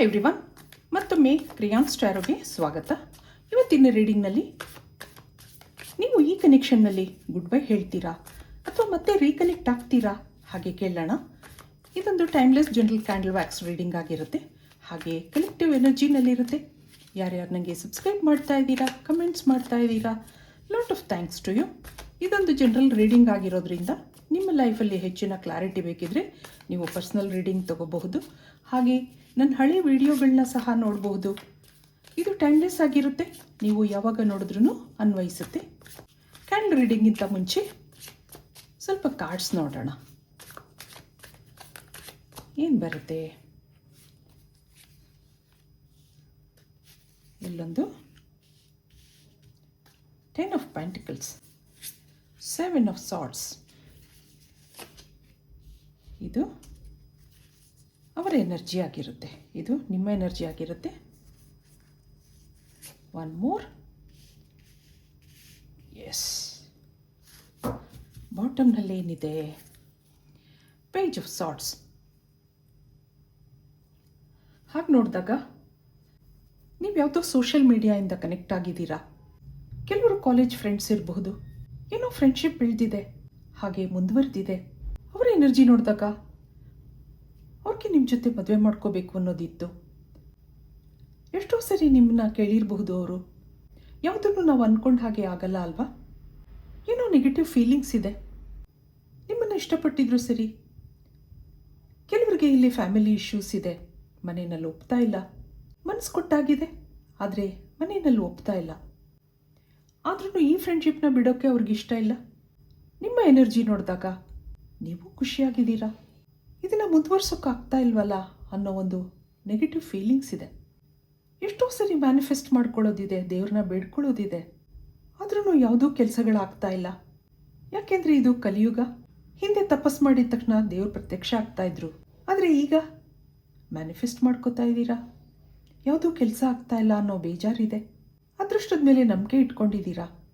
Hi everyone ಮತ್ತೊಮ್ಮೆ ಕ್ರಿಯಾನ್ ಸ್ಟ್ಯಾರೋಗೆ ಸ್ವಾಗತ. ಇವತ್ತಿನ ರೀಡಿಂಗ್ನಲ್ಲಿ ನೀವು ಈ ಕನೆಕ್ಷನ್ನಲ್ಲಿ ಗುಡ್ ಬೈ ಹೇಳ್ತೀರಾ? ಅಥವಾ ಮತ್ತೆ ರೀಕನೆಕ್ಟ್ ಆಗ್ತೀರಾ? ಹಾಗೆ ಕೇಳೋಣ. ಇದೊಂದು timeless general candle wax reading ಆಗಿರುತ್ತೆ. ಹಾಗೆ ಕಲೆಕ್ಟಿವ್ ಎನರ್ಜಿನಲ್ಲಿರುತ್ತೆ ಯಾರ್ಯಾರು ನನಗೆ ಸಬ್ಸ್ಕ್ರೈಬ್ ಮಾಡ್ತಾ ಇದ್ದೀರಾ ಕಮೆಂಟ್ಸ್ ಮಾಡ್ತಾ ಇದ್ದೀರಾ lot of thanks to you ಇದೊಂದು ಜನರಲ್ ರೀಡಿಂಗ್ ಆಗಿರೋದ್ರಿಂದ ನಿಮ್ಮ ಲೈಫಲ್ಲಿ ಹೆಚ್ಚಿನ ಕ್ಲಾರಿಟಿ ಬೇಕಿದ್ರೆ ನೀವು ಪರ್ಸ್ನಲ್ ರೀಡಿಂಗ್ ತಗೋಬಹುದು. ಹಾಗೆ ನನ್ನ ಹಳೆ ವಿಡಿಯೋಗಳನ್ನ ಸಹ ನೋಡಬಹುದು ಇದು ಟೈಮ್ಲೆಸ್ ಆಗಿರುತ್ತೆ. ನೀವು ಯಾವಾಗ ನೋಡಿದ್ರೂ ಅನ್ವಯಿಸುತ್ತೆ. ಕ್ಯಾಂಡಲ್ ರೀಡಿಂಗಿಂತ ಮುಂಚೆ ಸ್ವಲ್ಪ ಕಾರ್ಡ್ಸ್ ನೋಡೋಣ. ಏನು ಬರುತ್ತೆ? ಇಲ್ಲೊಂದು ten of pentacles seven of swords ಇದು ಅವರ ಎನರ್ಜಿ ಆಗಿರುತ್ತೆ. ಇದು ನಿಮ್ಮ ಎನರ್ಜಿ ಆಗಿರುತ್ತೆ. One more. ಎಸ್. ಬಾಟಮ್ನಲ್ಲಿ ಏನಿದೆ? ಪೇಜ್ ಆಫ್ ಸಾಟ್ಸ್ ಹಾಗೆ ನೋಡಿದಾಗ ನೀವು ಯಾವುದೋ ಸೋಷಿಯಲ್ ಮೀಡಿಯಾಯಿಂದ ಕನೆಕ್ಟ್ ಆಗಿದ್ದೀರಾ? ಕೆಲವರು ಕಾಲೇಜ್ ಫ್ರೆಂಡ್ಸ್ ಇರಬಹುದು. ಏನೋ ಫ್ರೆಂಡ್ಶಿಪ್ ಬೆಳೆದಿದೆ ಹಾಗೆ ಮುಂದುವರೆದಿದೆ. ಅವರ ಎನರ್ಜಿ ನೋಡಿದಾಗ ಅವ್ರಿಗೆ ನಿಮ್ಮ ಜೊತೆ ಮದುವೆ ಮಾಡ್ಕೋಬೇಕು ಅನ್ನೋದಿತ್ತು. ಎಷ್ಟೋ ಸರಿ ನಿಮ್ಮನ್ನ ಕೇಳಿರಬಹುದು ಅವರು. ಯಾವುದನ್ನು ನಾವು ಅಂದ್ಕೊಂಡ ಹಾಗೆ ಆಗಲ್ಲ ಅಲ್ವಾ? ಏನೋ ನೆಗೆಟಿವ್ ಫೀಲಿಂಗ್ಸ್ ಇದೆ. ನಿಮ್ಮನ್ನು ಇಷ್ಟಪಟ್ಟಿದ್ರು ಸರಿ. ಕೆಲವರಿಗೆ ಇಲ್ಲಿ ಫ್ಯಾಮಿಲಿ ಇಶ್ಯೂಸ್ ಇದೆ. ಮನೆಯಲ್ಲಿ ಒಪ್ತಾ ಇಲ್ಲ. ಮನಸ್ಸು ಕೊಟ್ಟಾಗಿದೆ. ಆದರೆ ಮನೆಯಲ್ಲಿ ಒಪ್ತಾ ಇಲ್ಲ. ಆದ್ರೂ ಈ ಫ್ರೆಂಡ್ಶಿಪ್ನ ಬಿಡೋಕ್ಕೆ ಅವ್ರಿಗೆ ಇಷ್ಟ ಇಲ್ಲ. ನಿಮ್ಮ ಎನರ್ಜಿ ನೋಡಿದಾಗ ನೀವು ಖುಷಿಯಾಗಿದ್ದೀರಾ? ಇದನ್ನು ಮುಂದುವರ್ಸೋಕ್ಕಾಗ್ತಾ ಇಲ್ವಲ್ಲ ಅನ್ನೋ ಒಂದು ನೆಗೆಟಿವ್ ಫೀಲಿಂಗ್ಸ್ ಇದೆ. ಎಷ್ಟೋ ಸರಿ ಮ್ಯಾನಿಫೆಸ್ಟ್ ಮಾಡ್ಕೊಳ್ಳೋದಿದೆ, ದೇವ್ರನ್ನ ಬೇಡ್ಕೊಳ್ಳೋದಿದೆ. ಆದ್ರೂ ಯಾವುದೂ ಕೆಲಸಗಳಾಗ್ತಾ ಇಲ್ಲ. ಯಾಕೆಂದರೆ ಇದು ಕಲಿಯುಗ. ಹಿಂದೆ ತಪಸ್ ಮಾಡಿದ ತಕ್ಷಣ ದೇವ್ರು ಪ್ರತ್ಯಕ್ಷ ಆಗ್ತಾ ಇದ್ರು. ಆದರೆ ಈಗ ಮ್ಯಾನಿಫೆಸ್ಟ್ ಮಾಡ್ಕೋತಾ ಇದ್ದೀರಾ? ಯಾವುದೂ ಕೆಲಸ ಆಗ್ತಾ ಇಲ್ಲ ಅನ್ನೋ ಬೇಜಾರಿದೆ. ಅದೃಷ್ಟದ ಮೇಲೆ ನಂಬಿಕೆ ಇಟ್ಕೊಂಡಿದ್ದೀರಾ?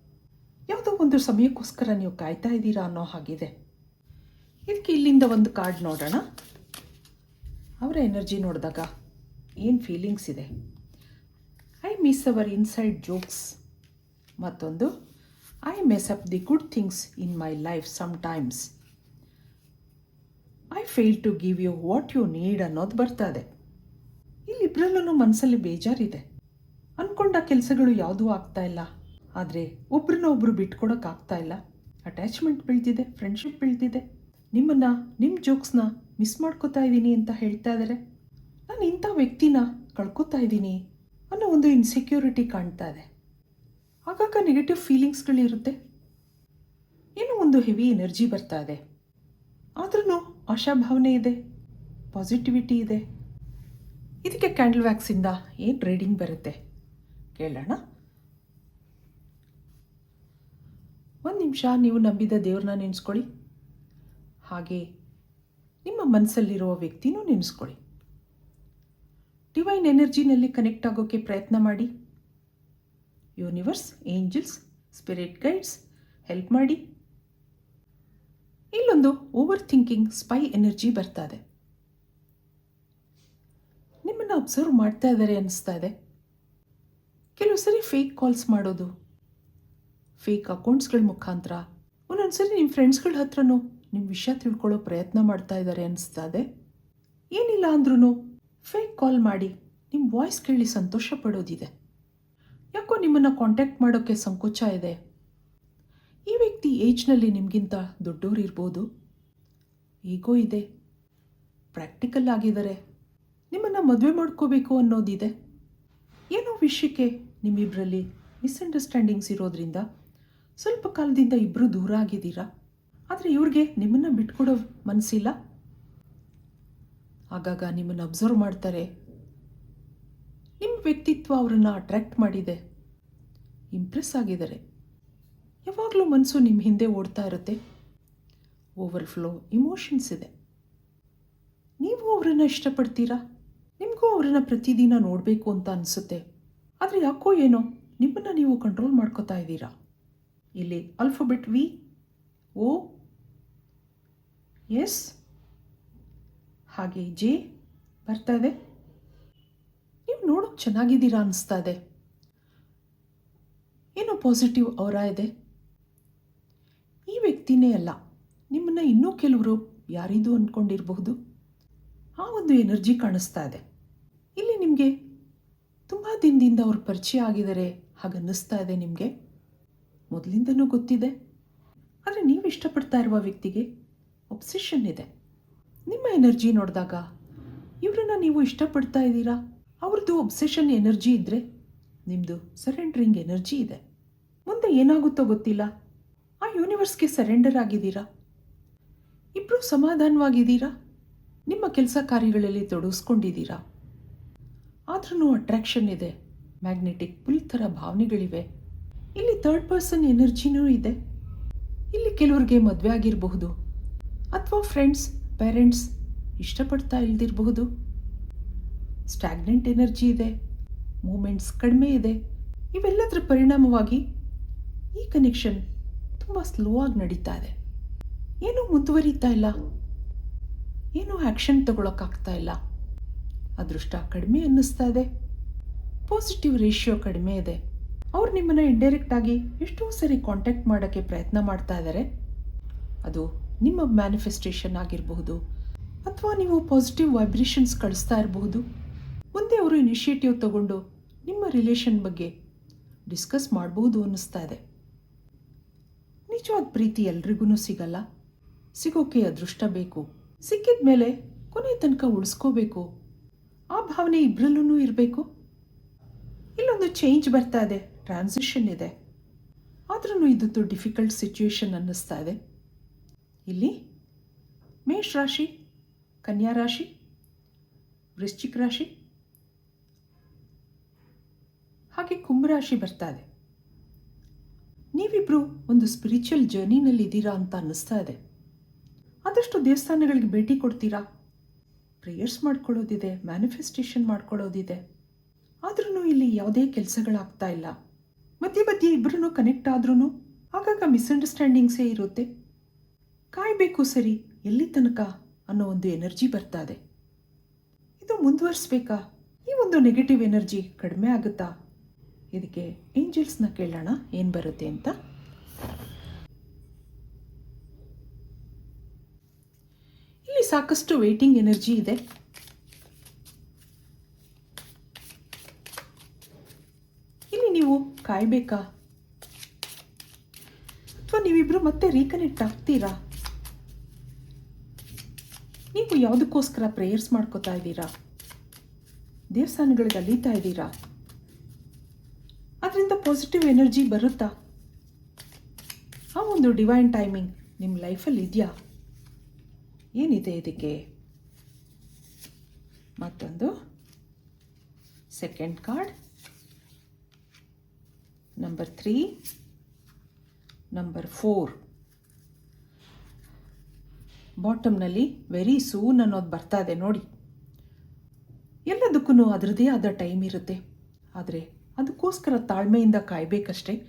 ಯಾವುದೋ ಒಂದು ಸಮಯಕ್ಕೋಸ್ಕರ ನೀವು ಕಾಯ್ತಾ ಇದ್ದೀರಾ ಅನ್ನೋ ಹಾಗಿದೆ. ಇದಕ್ಕೆ ಇಲ್ಲಿಂದ ಒಂದು ಕಾರ್ಡ್ ನೋಡೋಣ. ಅವರ ಎನರ್ಜಿ ನೋಡಿದಾಗ ಏನು ಫೀಲಿಂಗ್ಸ್ ಇದೆ? I miss our inside jokes ಮತ್ತೊಂದು I mess up the good things in my life sometimes I fail to give you what you need ಅನ್ನೋದು ಬರ್ತದೆ. ಇಲ್ಲಿಬ್ಬರಲ್ಲೂ ಮನಸ್ಸಲ್ಲಿ ಬೇಜಾರಿದೆ. ಅಂದ್ಕೊಂಡ ಕೆಲಸಗಳು ಯಾವುದೂ ಆಗ್ತಾ ಇಲ್ಲ. ಆದರೆ ಒಬ್ರನ್ನ ಒಬ್ರು ಬಿಟ್ಕೊಡೋಕ್ಕಾಗ್ತಾ ಇಲ್ಲ. ಅಟ್ಯಾಚ್ಮೆಂಟ್ ಬೆಳೆದಿದೆ ಫ್ರೆಂಡ್ಶಿಪ್ ಬೆಳೆದಿದೆ ನಿಮ್ಮನ್ನು ನಿಮ್ಮ ಜೋಕ್ಸ್ನ ಮಿಸ್ ಮಾಡ್ಕೋತಾ ಇದ್ದೀನಿ ಅಂತ ಹೇಳ್ತಾ ಇದ್ದಾರೆ ನಾನು ಇಂಥ ವ್ಯಕ್ತಿನ ಕಳ್ಕೊತಾ ಇದ್ದೀನಿ ಅನ್ನೋ ಒಂದು ಇನ್ಸೆಕ್ಯೂರಿಟಿ ಕಾಣ್ತಾ ಇದೆ. ಆಗಾಗ ನೆಗೆಟಿವ್ ಫೀಲಿಂಗ್ಸ್ಗಳಿರುತ್ತೆ ಏನೋ ಒಂದು ಹೆವಿ ಎನರ್ಜಿ ಬರ್ತಾ ಇದೆ. ಆದ್ರೂ ಆಶಾಭಾವನೆ ಇದೆ ಪಾಸಿಟಿವಿಟಿ ಇದೆ. ಇದಕ್ಕೆ ಕ್ಯಾಂಡಲ್ ವ್ಯಾಕ್ಸಿಂದ ಏನು ರೀಡಿಂಗ್ ಬರುತ್ತೆ? ಕೇಳೋಣ. ಒಂದು ನಿಮಿಷ ನೀವು ನಂಬಿದ ದೇವ್ರನ್ನ ನೆನೆಸ್ಕೊಳ್ಳಿ. ಹಾಗೆ ನಿಮ್ಮ ಮನಸ್ಸಲ್ಲಿರುವ ವ್ಯಕ್ತಿನೂ ನೆನೆಸ್ಕೊಳ್ಳಿ. ಡಿವೈನ್ ಎನರ್ಜಿನಲ್ಲಿ ಕನೆಕ್ಟ್ ಆಗೋಕ್ಕೆ ಪ್ರಯತ್ನ ಮಾಡಿ. Universe angels spirit guides help ಮಾಡಿ. ಇಲ್ಲೊಂದು ಓವರ್ ಥಿಂಕಿಂಗ್ ಸ್ಪೈ ಎನರ್ಜಿ ಬರ್ತಾ ಇದೆ. ನಿಮ್ಮನ್ನು ಅಬ್ಸರ್ವ್ ಮಾಡ್ತಾ ಇದ್ದಾರೆ ಅನ್ನಿಸ್ತಾ ಇದೆ. ಕೆಲವು ಸರಿ ಫೇಕ್ ಕಾಲ್ಸ್ ಮಾಡೋದು ಫೇಕ್ ಅಕೌಂಟ್ಸ್ಗಳ ಮುಖಾಂತರ, ಒಂದೊಂದ್ಸರಿ ನಿಮ್ಮ ಫ್ರೆಂಡ್ಸ್ಗಳ ಹತ್ರನೂ ನಿಮ್ಮ ವಿಷಯ ತಿಳ್ಕೊಳ್ಳೋ ಪ್ರಯತ್ನ ಮಾಡ್ತಾ ಇದ್ದಾರೆ ಇದೆ ಏನಿಲ್ಲ ಅಂದ್ರೂ ಫೇಕ್ ಕಾಲ್ ಮಾಡಿ ನಿಮ್ಮ ವಾಯ್ಸ್ ಕೇಳಿ ಸಂತೋಷ ಪಡೋದಿದೆ. ಯಾಕೋ ನಿಮ್ಮನ್ನು ಕಾಂಟ್ಯಾಕ್ಟ್ ಮಾಡೋಕ್ಕೆ ಸಂಕೋಚ ಇದೆ? ಈ ವ್ಯಕ್ತಿ ಏಜ್ನಲ್ಲಿ ನಿಮಗಿಂತ ದೊಡ್ಡವ್ರು ಇರ್ಬೋದು? ಈಗೋ ಇದೆ. ಪ್ರಾಕ್ಟಿಕಲ್ ಆಗಿದ್ದಾರೆ ನಿಮ್ಮನ್ನು ಮದುವೆ ಮಾಡ್ಕೋಬೇಕು ಅನ್ನೋದಿದೆ. ಏನೋ ವಿಷಯಕ್ಕೆ ನಿಮ್ಮಿಬ್ಬರಲ್ಲಿ ಮಿಸ್ಅಂಡರ್ಸ್ಟ್ಯಾಂಡಿಂಗ್ಸ್ ಇರೋದ್ರಿಂದ ಸ್ವಲ್ಪ ಕಾಲದಿಂದ ಇಬ್ಬರು ದೂರ ಆಗಿದ್ದೀರಾ? ಆದರೆ ಇವ್ರಿಗೆ ನಿಮ್ಮನ್ನು ಬಿಟ್ಕೊಡೋ ಮನಸ್ಸಿಲ್ಲ ಆಗಾಗ ನಿಮ್ಮನ್ನು ಅಬ್ಸರ್ವ್ ಮಾಡ್ತಾರೆ. ನಿಮ್ಮ ವ್ಯಕ್ತಿತ್ವ ಅವರನ್ನು ಅಟ್ರ್ಯಾಕ್ಟ್ ಮಾಡಿದೆ. ಇಂಪ್ರೆಸ್ ಆಗಿದ್ದಾರೆ. ಯಾವಾಗಲೂ ಮನಸ್ಸು ನಿಮ್ಮ ಹಿಂದೆ ಓಡ್ತಾ ಇರುತ್ತೆ. ಓವರ್ಫ್ಲೋ ಇಮೋಷನ್ಸ್ ಇದೆ. ನೀವು ಅವರನ್ನು ಇಷ್ಟಪಡ್ತೀರಾ? ನಿಮಗೂ ಅವರನ್ನು ಪ್ರತಿದಿನ ನೋಡಬೇಕು ಅಂತ ಅನಿಸುತ್ತೆ. ಆದರೆ ಯಾಕೋ ಏನೋ ನಿಮ್ಮನ್ನು ನೀವು ಕಂಟ್ರೋಲ್ ಮಾಡ್ಕೋತಾ ಇದ್ದೀರಾ? ಇಲ್ಲಿ ಅಲ್ಫಬೆಟ್ ವಿ ಓ ಎಸ್? ಹಾಗೆ ಜೆ ಬರ್ತಾ ಇದೆ. ಚೆನ್ನಾಗಿದ್ದೀರಾ ಅನಿಸ್ತಾ ಇದೆ. ಏನೋ ಪಾಸಿಟಿವ್ ಅವರ ಇದೆ. ಈ ವ್ಯಕ್ತಿನೇ ಅಲ್ಲ, ನಿಮ್ಮನ್ನು ಇನ್ನೂ ಕೆಲವರು ಯಾರಿದು ಅಂದ್ಕೊಂಡಿರಬಹುದು ಆ ಒಂದು ಎನರ್ಜಿ ಕಾಣಿಸ್ತಾ ಇದೆ. ಇಲ್ಲಿ ನಿಮಗೆ ತುಂಬ ದಿನದಿಂದ ಅವ್ರು ಪರಿಚಯ ಆಗಿದ್ದಾರೆ ಹಾಗನ್ನಿಸ್ತಾ ಇದೆ ನಿಮಗೆ. ಮೊದಲಿಂದನೂ ಗೊತ್ತಿದೆ. ಆದರೆ ನೀವು ಇಷ್ಟಪಡ್ತಾ ಇರುವ ವ್ಯಕ್ತಿಗೆ ಒಬ್ಸೆಷನ್ ಇದೆ. ನಿಮ್ಮ ಎನರ್ಜಿ ನೋಡಿದಾಗ ಇವರನ್ನ ನೀವು ಇಷ್ಟಪಡ್ತಾ ಇದ್ದೀರಾ? ಅವ್ರದ್ದು ಒಬ್ಸೆಷನ್ ಎನರ್ಜಿ ಇದ್ದರೆ ನಿಮ್ಮದು ಸರೆಂಡ್ರಿಂಗ್ ಎನರ್ಜಿ ಇದೆ. ಮುಂದೆ ಏನಾಗುತ್ತೋ ಗೊತ್ತಿಲ್ಲ. ಆ ಯೂನಿವರ್ಸ್ಗೆ ಸರೆಂಡರ್ ಆಗಿದ್ದೀರಾ? ಇಬ್ಬರು ಸಮಾಧಾನವಾಗಿದ್ದೀರಾ? ನಿಮ್ಮ ಕೆಲಸ ಕಾರ್ಯಗಳಲ್ಲಿ ತೊಡಗಿಸ್ಕೊಂಡಿದ್ದೀರಾ? ಆದ್ರೂ ಅಟ್ರಾಕ್ಷನ್ ಇದೆ. ಮ್ಯಾಗ್ನೆಟಿಕ್ ಪುಲ್ ಥರ ಭಾವನೆಗಳಿವೆ. ಇಲ್ಲಿ ಥರ್ಡ್ ಪರ್ಸನ್ ಎನರ್ಜಿನೂ ಇದೆ. ಇಲ್ಲಿ ಕೆಲವ್ರಿಗೆ ಮದುವೆ ಆಗಿರಬಹುದು. ಅಥವಾ ಫ್ರೆಂಡ್ಸ್, ಪೇರೆಂಟ್ಸ್ ಇಷ್ಟಪಡ್ತಾ ಇಲ್ದಿರಬಹುದು? ಸ್ಟ್ಯಾಗ್ನೆಂಟ್ ಎನರ್ಜಿ ಇದೆ, ಮೂಮೆಂಟ್ಸ್ ಕಡಿಮೆ ಇದೆ, ಇವೆಲ್ಲದರ ಪರಿಣಾಮವಾಗಿ ಈ ಕನೆಕ್ಷನ್ ತುಂಬ ಸ್ಲೋ ಆಗಿ ನಡೀತಾ ಇದೆ. ಏನೂ ಮುಂದುವರಿತಾ ಇಲ್ಲ. ಏನೂ ಆ್ಯಕ್ಷನ್ ತಗೊಳಕ್ಕಾಗ್ತಾ ಇಲ್ಲ. ಅದೃಷ್ಟ ಕಡಿಮೆ ಅನ್ನಿಸ್ತಾ ಇದೆ. ಪಾಸಿಟಿವ್ ರೇಷಿಯೋ ಕಡಿಮೆ ಇದೆ. ಅವ್ರು ನಿಮ್ಮನ್ನು ಇಂಡೈರೆಕ್ಟಾಗಿ ಎಷ್ಟೋ ಸರಿ ಕಾಂಟ್ಯಾಕ್ಟ್ ಮಾಡೋಕ್ಕೆ ಪ್ರಯತ್ನ ಮಾಡ್ತಾ ಇದ್ದಾರೆ ಅದು ನಿಮ್ಮ ಮ್ಯಾನಿಫೆಸ್ಟೇಷನ್ ಆಗಿರಬಹುದು. ಅಥವಾ ನೀವು ಪಾಸಿಟಿವ್ ವೈಬ್ರೇಷನ್ಸ್ ಕಳಿಸ್ತಾ ಇರಬಹುದು. ಮುಂದೆ ಅವರು ಇನಿಷಿಯೇಟಿವ್ ತಗೊಂಡು ನಿಮ್ಮ ರಿಲೇಷನ್ ಬಗ್ಗೆ ಡಿಸ್ಕಸ್ ಮಾಡಬಹುದು ಅನ್ನಿಸ್ತಾ ಇದೆ. ನಿಜವಾದ ಪ್ರೀತಿ ಎಲ್ರಿಗೂ ಸಿಗಲ್ಲ. ಸಿಗೋಕೆ ಅದೃಷ್ಟ ಬೇಕು. ಸಿಕ್ಕಿದ ಮೇಲೆ ಕೊನೆ ತನಕ ಉಳಿಸ್ಕೋಬೇಕು. ಆ ಭಾವನೆ ಇಬ್ಬರಲ್ಲೂ ಇರಬೇಕು. ಇಲ್ಲೊಂದು ಚೇಂಜ್ ಬರ್ತಾ ಇದೆ ಟ್ರಾನ್ಸಿಷನ್ ಇದೆ. ಆದ್ರೂ ಇದು ಡಿಫಿಕಲ್ಟ್ ಸಿಚುವೇಶನ್ ಅನ್ನಿಸ್ತಾ ಇದೆ. ಇಲ್ಲಿ ಮೇಷ ರಾಶಿ, ಕನ್ಯಾ ರಾಶಿ, ವೃಶ್ಚಿಕ ರಾಶಿ. ಹಾಗೆ ಕುಂಭರಾಶಿ ಬರ್ತಾ ಇದೆ. ನೀವಿಬ್ರು ಒಂದು ಸ್ಪಿರಿಚುವಲ್ ಜರ್ನಿನಲ್ಲಿ ಇದ್ದೀರಾ ಅಂತ ಅನ್ನಿಸ್ತಾ ಇದೆ. ಆದಷ್ಟು ದೇವಸ್ಥಾನಗಳಿಗೆ ಭೇಟಿ ಕೊಡ್ತೀರಾ? ಪ್ರೇಯರ್ಸ್ ಮಾಡ್ಕೊಳ್ಳೋದಿದೆ ಮ್ಯಾನಿಫೆಸ್ಟೇಷನ್ ಮಾಡ್ಕೊಳ್ಳೋದಿದೆ. ಆದ್ರೂ ಇಲ್ಲಿ ಯಾವುದೇ ಕೆಲಸಗಳಾಗ್ತಾ ಇಲ್ಲ. ಮಧ್ಯೆ ಮಧ್ಯೆ ಇಬ್ಬರೂ ಕನೆಕ್ಟ್ ಆದ್ರೂ ಆಗಾಗ ಮಿಸ್ಅಂಡರ್ಸ್ಟ್ಯಾಂಡಿಂಗ್ಸೇ ಇರುತ್ತೆ. ಕಾಯಬೇಕು ಸರಿ, ಎಲ್ಲಿ ತನಕ ಅನ್ನೋ ಒಂದು ಎನರ್ಜಿ ಬರ್ತಾ ಇದೆ. ಇದು ಮುಂದುವರಿಸ್ಬೇಕಾ? ಈ ಒಂದು ನೆಗೆಟಿವ್ ಎನರ್ಜಿ ಕಡಿಮೆ ಆಗುತ್ತಾ? ಇದಕ್ಕೆ ಏಂಜಲ್ಸ್ನ ಕೇಳೋಣ, ಏನು ಬರುತ್ತೆ ಅಂತ. ಇಲ್ಲಿ ಸಾಕಷ್ಟು ವೇಟಿಂಗ್ ಎನರ್ಜಿ ಇದೆ. ಇಲ್ಲಿ ನೀವು ಕಾಯಬೇಕಾ? ಅಥವಾ ನೀವಿಬ್ರು ಮತ್ತೆ ರೀಕನೆಕ್ಟ್ ಆಗ್ತೀರಾ? ನೀವು ಯಾವುದಕ್ಕೋಸ್ಕರ ಪ್ರೇಯರ್ಸ್ ಮಾಡ್ಕೋತಾ ಇದ್ದೀರಾ? ದೇವಸ್ಥಾನಗಳಿಗೆ ಅಲೀತಾ ಇದ್ದೀರಾ? ಅದರಿಂದ ಪಾಸಿಟಿವ್ ಎನರ್ಜಿ ಬರುತ್ತಾ? ಆ ಒಂದು ಡಿವೈನ್ ಟೈಮಿಂಗ್ ನಿಮ್ಮ ಲೈಫಲ್ಲಿ ಇದೆಯಾ? ಏನಿದೆ ಇದಕ್ಕೆ? ಮತ್ತೊಂದು second card number three number four ಬಾಟಮ್ನಲ್ಲಿ very soon ಅನ್ನೋದು ಬರ್ತಾ ಇದೆ ನೋಡಿ. ಎಲ್ಲದಕ್ಕೂ ಅದರದೇ ಆದ ಟೈಮ್ ಇರುತ್ತೆ. ಆದರೆ ಅದಕ್ಕೋಸ್ಕರ ತಾಳ್ಮೆಯಿಂದ ಕಾಯಬೇಕಷ್ಟೇ.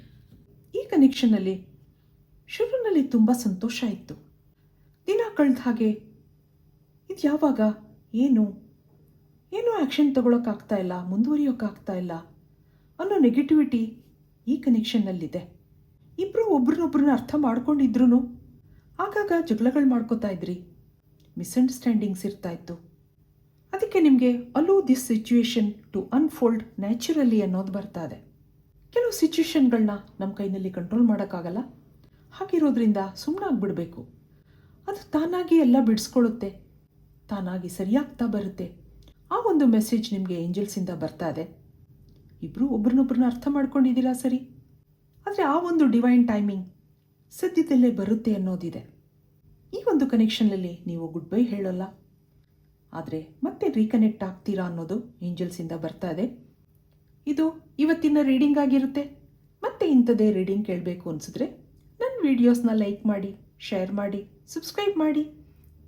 ಈ ಕನೆಕ್ಷನ್ನಲ್ಲಿ ಶುರುನಲ್ಲಿ ತುಂಬ ಸಂತೋಷ ಇತ್ತು. ದಿನ ಕಳೆದ ಹಾಗೆ ಇದು ಯಾವಾಗ? ಏನು? ಏನೂ ಆ್ಯಕ್ಷನ್ ತಗೊಳಕ್ಕಾಗ್ತಾ ಇಲ್ಲ, ಮುಂದುವರಿಯೋಕ್ಕಾಗ್ತಾ ಇಲ್ಲ ಅನ್ನೋ ನೆಗೆಟಿವಿಟಿ ಈ ಕನೆಕ್ಷನ್ನಲ್ಲಿದೆ. ಇಬ್ಬರು ಒಬ್ರನ್ನೊಬ್ರನ್ನ ಅರ್ಥ ಮಾಡ್ಕೊಂಡಿದ್ರು ಆಗಾಗ ಜಗಳಗಳು ಮಾಡ್ಕೋತಾ ಇದ್ರಿ. ಮಿಸ್ಅಂಡರ್ಸ್ಟ್ಯಾಂಡಿಂಗ್ಸ್ ಇರ್ತಾ ಇತ್ತು. ಅದಕ್ಕೆ ನಿಮಗೆ allow this situation to unfold naturally ಅನ್ನೋದು ಬರ್ತಾ ಇದೆ. ಕೆಲವು ಸಿಚುವೇಶನ್ಗಳನ್ನ ನಮ್ಮ ಕೈನಲ್ಲಿ ಕಂಟ್ರೋಲ್ ಮಾಡೋಕ್ಕಾಗಲ್ಲ. ಹಾಗಿರೋದ್ರಿಂದ ಸುಮ್ಮನಾಗ್ಬಿಡ್ಬೇಕು ಅದು ತಾನಾಗಿ ಎಲ್ಲ ಬಿಡಿಸ್ಕೊಳ್ಳುತ್ತೆ. ತಾನಾಗಿ ಸರಿಯಾಗ್ತಾ ಬರುತ್ತೆ. ಆ ಒಂದು ಮೆಸೇಜ್ ನಿಮಗೆ ಏಂಜಲ್ಸಿಂದ ಬರ್ತಾ ಇದೆ. ಇಬ್ಬರು ಒಬ್ರನ್ನೊಬ್ರನ್ನ ಅರ್ಥ ಮಾಡ್ಕೊಂಡಿದ್ದೀರಾ ಸರಿ? ಆದರೆ ಆ ಒಂದು ಡಿವೈನ್ ಟೈಮಿಂಗ್ ಸದ್ಯದಲ್ಲೇ ಬರುತ್ತೆ ಅನ್ನೋದಿದೆ. ಈ ಒಂದು ಕನೆಕ್ಷನ್ನಲ್ಲಿ ನೀವು ಗುಡ್ ಬೈ ಹೇಳೋಲ್ಲ. ಆದರೆ ಮತ್ತೆ ರೀಕನೆಕ್ಟ್ ಆಗ್ತೀರಾ ಅನ್ನೋದು ಏಂಜಲ್ಸಿಂದ ಬರ್ತಾ ಇದೆ. ಇದು ಇವತ್ತಿನ ರೀಡಿಂಗ್ ಆಗಿರುತ್ತೆ. ಮತ್ತೆ ಇಂಥದ್ದೇ ರೀಡಿಂಗ್ ಕೇಳಬೇಕು ಅನಿಸಿದ್ರೆ ನನ್ನ ವೀಡಿಯೋಸ್ನ ಲೈಕ್ ಮಾಡಿ ಶೇರ್ ಮಾಡಿ ಸಬ್ಸ್ಕ್ರೈಬ್ ಮಾಡಿ.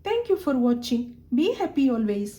Thank you for watching be happy always